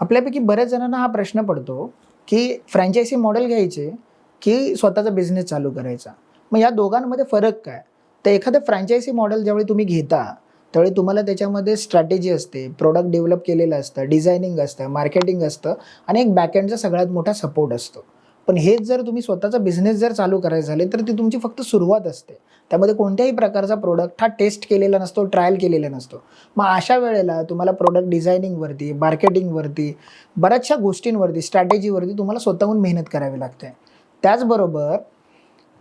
आपल्यापैकी बऱ्याच जणांना हा प्रश्न पडतो की फ्रँचायसी मॉडेल घ्यायचे की स्वतःचा बिझनेस चालू करायचा? मग या दोघांमध्ये फरक काय? तर एखादं फ्रँचायसी मॉडेल ज्यावेळी तुम्ही घेता त्यावेळी तुम्हाला त्याच्यामध्ये स्ट्रॅटेजी असते प्रोडक्ट डेव्हलप केलेलं असतं डिझायनिंग असतं मार्केटिंग असतं आणि एक बॅकएंडचा सगळ्यात मोठा सपोर्ट असतो. पण हेच जर तुम्ही स्वतःचा बिझनेस जर चालू करायचं झाले तर ती तुमची फक्त सुरुवात असते. त्यामध्ये कोणत्याही प्रकारचा प्रोडक्ट हा टेस्ट केलेला नसतो ट्रायल केलेला नसतो. मग अशा वेळेला तुम्हाला प्रोडक्ट डिझायनिंगवरती मार्केटिंगवरती बऱ्याचशा गोष्टींवरती स्ट्रॅटेजीवरती तुम्हाला स्वतःहून मेहनत करावी लागते. त्याचबरोबर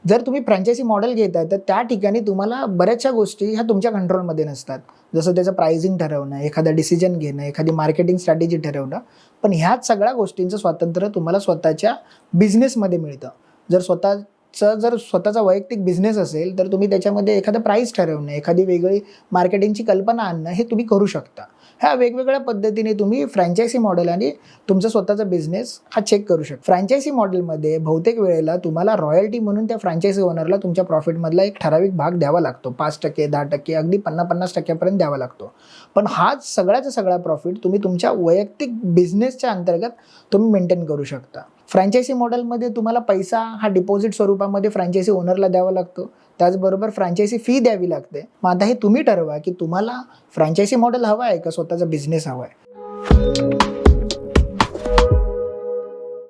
जर तुम्ही फ्रँचायसी मॉडेल घेत आहे तर त्या ठिकाणी तुम्हाला बऱ्याचशा गोष्टी ह्या तुमच्या कंट्रोलमध्ये नसतात. जसं त्याचं प्राइसिंग ठरवणं एखादा डिसिजन घेणं एखादी मार्केटिंग स्ट्रॅटेजी ठरवणं. पण ह्याच सगळ्या गोष्टींचं स्वातंत्र्य तुम्हाला स्वतःच्या बिझनेसमध्ये मिळतं. जर स्वतःचं जर स्वतःचा वैयक्तिक बिझनेस असेल तर तुम्ही त्याच्यामध्ये एखादं प्राईस ठरवणं एखादी वेगळी मार्केटिंगची कल्पना आणणं हे तुम्ही करू शकता. ह्या वेगवेगळ्या पद्धतीने तुम्ही फ्रँचायसी मॉडेल आणि तुमचा स्वतःचा बिझनेस हा चेक करू शकता. फ्रँचायसी मॉडेलमध्ये बहुतेक वेळेला तुम्हाला रॉयल्टी म्हणून त्या फ्रँचायसी ओनरला तुमच्या प्रॉफिटमधला एक ठराविक भाग द्यावा लागतो. पाच टक्के दहा टक्के अगदी पन्नास पन्नास टक्क्यापर्यंत द्यावा लागतो. पण हाच सगळ्याचा सगळा प्रॉफिट तुम्ही तुमच्या वैयक्तिक बिझनेसच्या अंतर्गत तुम्ही मेंटेन करू शकता. फ्रँचायसी मॉडेलमध्ये तुम्हाला पैसा हा डिपॉझिट स्वरूपामध्ये फ्रँचायसी ओनरला द्यावा लागतो. त्याचबरोबर फ्रँचायसी फी द्यावी लागते. मग आता हे तुम्ही ठरवा की तुम्हाला फ्रँचायसी मॉडेल हवं आहे का? स्वतःचा बिझनेस हवा आहे?